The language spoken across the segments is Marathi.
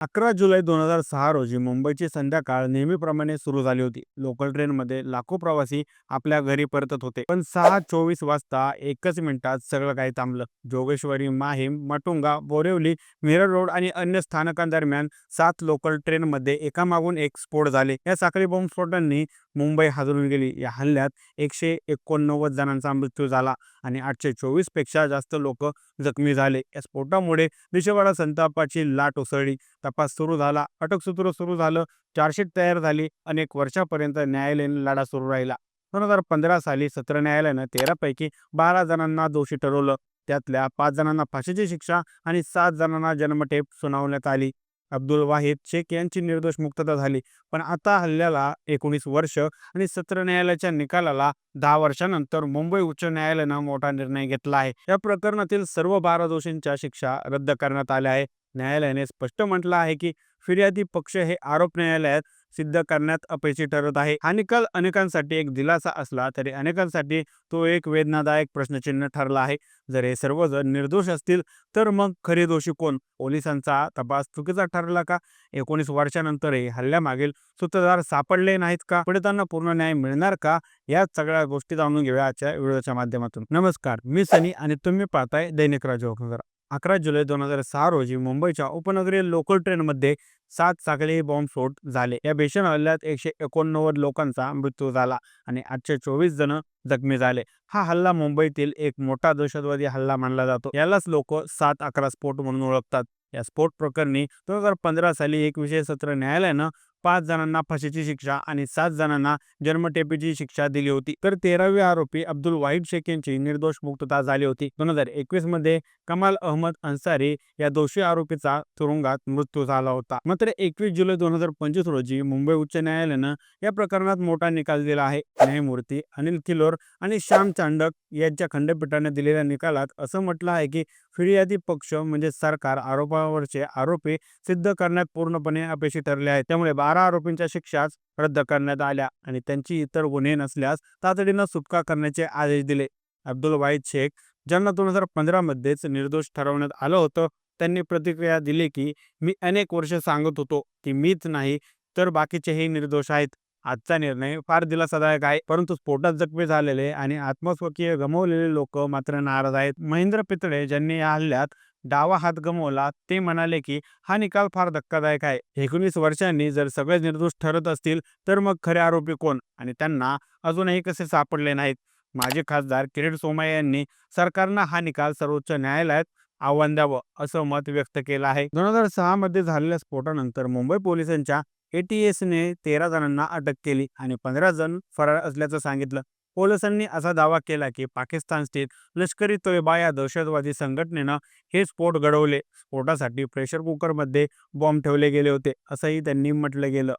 अकरा जुलै दोन हजार सहा रोजी मुंबईची संध्याकाळ नेहमीप्रमाणे सुरू झाली होती. लोकल ट्रेनमध्ये लाखो प्रवासी आपल्या घरी परतत होते. पण सहा चोवीस वाजता एकच मिनिटात सगळं काही थांबलं. जोगेश्वरी माहीम मटुंगा बोरिवली मिरर रोड आणि अन्य स्थानकांदरम्यान सात लोकल ट्रेनमध्ये एकामागून एक स्फोट झाले. या साखळी बॉम्बस्फोटांनी मुंबई हादरून गेली. या हल्ल्यात एकशे एकोणनव्वद जणांचा मृत्यू झाला आणि आठशे चोवीसपेक्षा जास्त लोक जखमी झाले. या स्फोटामुळे देशभरात संतापाची लाट उसळली. तपास सुरू झाला. अटकसूत्र सुरू झालं. चार्जशीट तयार झाली अनेक वर्षापर्यंत न्यायालयीन लढा सुरू राहिला. दोन हजार पंधरा साली सत्र न्यायालयानं तेरापैकी बारा जणांना दोषी ठरवलं. त्यातल्या पाच जणांना फाशीची शिक्षा आणि सात जणांना जन्मठेप सुनावण्यात आली. अब्दुल वाहिद शेख यांची निर्दोष मुक्तता झाली. पण आता हल्ल्याला एकोणीस वर्ष आणि सत्र न्यायालयाच्या निकालाला दहा वर्षानंतर मुंबई उच्च न्यायालयानं मोठा निर्णय घेतला आहे. या प्रकरणातील सर्व बारा दोषींच्या शिक्षा रद्द करण्यात आल्या आहे न्यायालयाने स्पष्ट म्हटलं आहे की फिर्यादी पक्ष हे आरोप न्यायालयात सिद्ध करण्यात अपयशी ठरत आहे. हा निकाल अनेकांसाठी एक दिलासा असला तरी अनेकांसाठी तो एक वेदनादायक प्रश्नचिन्ह ठरला आहे. जर हे सर्वजण निर्दोष असतील तर मग खरे दोषी कोण? पोलिसांचा तपास चुकीचा ठरला का? एकोणीस वर्षानंतरही हल्ल्यामागील सूत्रधार सापडले नाहीत का? पीडितांना पूर्ण न्याय मिळणार का? या सगळ्या गोष्टी जाणून घेऊया आजच्या व्हिडिओच्या माध्यमातून. नमस्कार मी सनी आणि तुम्ही पाहताय दैनिक राजवकर अकरा जुलै दोन हजार सहा रोजी मुंबईच्या उपनगरीय लोकल ट्रेनमध्ये सात साखळी बॉम्बस्फोट झाले. या भीषण हल्ल्यात एकशे एकोणनव्वद लोकांचा मृत्यू झाला आणि आठशे चोवीस जण जखमी झाले. हा हल्ला मुंबईतील एक मोठा दहशतवादी हल्ला मानला जातो. यालाच लोक सात अकरा स्फोट म्हणून ओळखतात. या स्फोट प्रकरणी दोन हजार पंधरा साली एक विशेष सत्र न्यायालयानं पाच जणांना फाशीची शिक्षा आणि सात जणांना जन्मठेपीची शिक्षा दिली होती. तर तेरावे आरोपी अब्दुल वाहिद शेख यांची निर्दोष मुक्तता झाली होती. दोन हजार एकवीसमध्ये कमाल अहमद अन्सारी या दोषी आरोपीचा तुरुंगात मृत्यू झाला होता. मात्र एकवीस जुलै दोन हजार पंचवीस रोजी मुंबई उच्च न्यायालयानं या प्रकरणात मोठा निकाल दिला आहे. न्यायमूर्ती अनिल किलोर आणि श्याम चांडक यांच्या खंडपीठाने दिलेल्या निकालात असं म्हटलं आहे की फिर्यादी पक्ष म्हणजे सरकार आरोपावरचे आरोपी सिद्ध करण्यात पूर्णपणे अपयशी ठरले आहेत. त्यामुळे बारा आरोपींच्या शिक्षाच रद्द करण्यात आल्या आणि त्यांची इतर गुन्हे नसल्यास तातडीनं सुटका करण्याचे आदेश दिले. अब्दुल वाईद शेख ज्यांना दोन हजार पंधरा मध्येच निर्दोष ठरवण्यात आलं होतं त्यांनी प्रतिक्रिया दिली की मी अनेक वर्ष सांगत होतो की मीच नाही तर बाकीचेही निर्दोष आहेत. आजचा निर्णय फार दिलासादायक आहे. परंतु स्फोटात जखमी झालेले आणि आत्मस्वकीय गमावलेले लोक मात्र नाराज आहेत. महेंद्र पितळे ज्यांनी या हल्ल्यात डावा हात गमवला ते म्हणाले की हा निकाल फार धक्कादायक आहे. एकोणीस वर्षांनी जर सगळे निर्दोष ठरत असतील तर मग खरे आरोपी कोण? आणि त्यांना अजूनही कसे सापडले नाहीत? माजी खासदार किरीट सोमय्या यांनी सरकारनं हा निकाल सर्वोच्च न्यायालयात आव्हान द्यावं असं मत व्यक्त केलं आहे. दोन हजार सहा मध्ये झालेल्या स्फोटानंतर मुंबई पोलिसांच्या एटीएसने तेरा जणांना अटक केली आणि पंधरा जण फरार असल्याचं सांगितलं. पोलिसांनी असा दावा केला की पाकिस्तान स्थित लष्करी तोयबा या दहशतवादी संघटनेनं हे स्फोट घडवले. स्फोटासाठी प्रेशर कुकरमध्ये बॉम्ब ठेवले गेले होते असंही त्यांनी म्हटलं गेलं.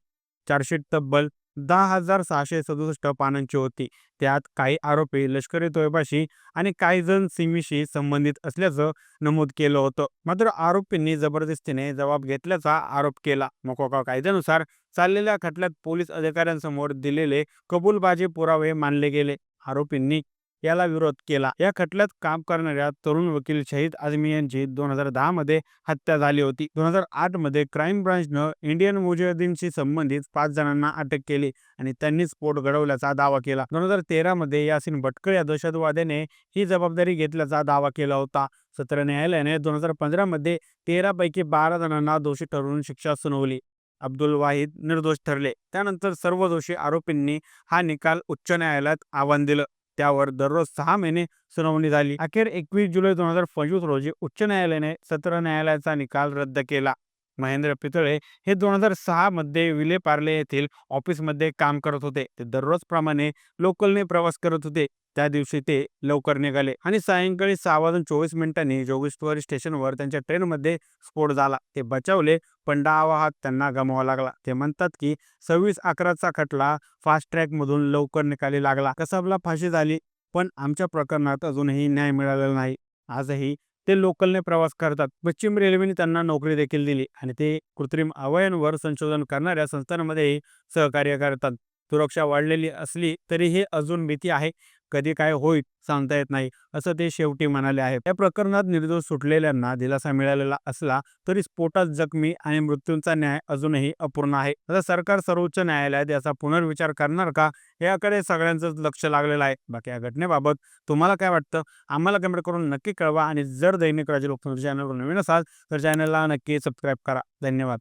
चार्जशीट तब्बल दहा हजार सहाशे सदुसष्ट पानांची होती. त्यात काही आरोपी लष्करी तोयबाशी आणि काही जण सिमीशी संबंधित असल्याचं नमूद केलं होतं. मात्र आरोपींनी जबरदस्तीने जबाब घेतल्याचा आरोप केला. मकोका कायद्यानुसार चाललेल्या खटल्यात पोलीस अधिकाऱ्यांसमोर दिलेले कबूलबाजी पुरावे मानले गेले. आरोपींनी याला विरोध केला. या खटल्यात काम करणाऱ्या तरुण वकील शहीद आझमी यांची दोन हजार दहा मध्ये हत्या झाली होती. दोन हजार आठमध्ये क्राईम ब्रांचनं इंडियन मुजाहिदीनशी संबंधित पाच जणांना अटक केली आणि त्यांनी स्फोट घडवल्याचा दावा केला. दोन हजार तेरा मध्ये यासिन भटकळ या दहशतवाद्याने ही जबाबदारी घेतल्याचा दावा केला होता. सत्र न्यायालयाने दोन हजार पंधरा मध्ये तेरा पैकी बारा जणांना दोषी ठरवून शिक्षा सुनावली. अब्दुल वाहिद निर्दोष ठरले. त्यानंतर सर्व दोषी आरोपींनी हा निकाल उच्च न्यायालयात आव्हान दिलं. त्यावर दररोज सहा महिने सुनावणी झाली. अखेर एकवीस जुलै दोन हजार पंचवीस रोजी उच्च न्यायालयाने सत्र न्यायालयाचा निकाल रद्द केला. महेंद्र पितळे हे दोन हजार सहा मध्ये विले पार्ले येथील ऑफिसमध्ये काम करत होते. ते दररोजप्रमाणे लोकलने प्रवास करत होते. त्या दिवशी ते लवकर निघाले आणि सायंकाळी सहा वाजून चोवीस मिनिटांनी जोगेश्वरी स्टेशनवर त्यांच्या ट्रेनमध्ये स्फोट झाला. ते बचावले पण डावा हात त्यांना गमावा लागला. ते म्हणतात की सव्वीस अकराचा खटला फास्ट ट्रॅक मधून लवकर निकाली लागला. कसाबला फाशी झाली पण आमच्या प्रकरणात अजूनही न्याय मिळालेला नाही. आजही ते लोकलने प्रवास करतात. पश्चिम रेल्वेने त्यांना नोकरी देखील दिली आणि ते कृत्रिम अवयवांवर संशोधन करणाऱ्या संस्थांमध्येही सहकार्य करतात. सुरक्षा वाढलेली असली तरी हे अजून भीती आहे. कधी काय होईल सांगता येत नाही असं ते शेवटी म्हणाले आहे या प्रकरणात निर्दोष सुटलेल्यांना दिलासा मिळालेला असला तरी स्फोटात जखमी आणि मृत्यूंचा न्याय अजूनही अपूर्ण आहे. आता सरकार सर्वोच्च न्यायालयात याचा पुनर्विचार करणार का याकडे सगळ्यांचंच लक्ष लागलेलं आहे. बाकी या घटनेबाबत तुम्हाला काय वाटतं? आम्हाला कमेंट करून नक्की कळवा आणि जर दैनिक राजे लोकतंत्र चॅनलवर नवीन असाल तर चॅनलला नक्की सबस्क्राईब करा. धन्यवाद.